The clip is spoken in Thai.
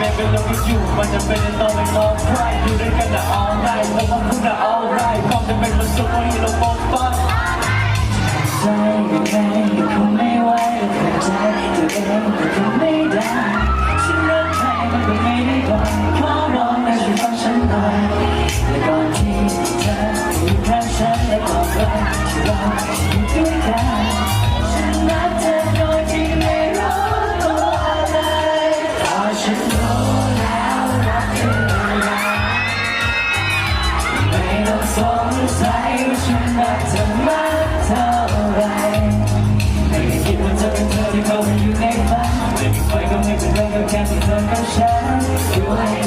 baby, love you, but the baby, don't be all right. You didn't get the all right, no one put the all right. ต้องสงสัยว่าฉันรักเธอมากเท่าไรไม่ได้คิดว่าจะเป็นเธอที่เขามาอยู่ในฝันไม่ค่อยก็ไม่เป็ไรก็แค่เธอกับฉัน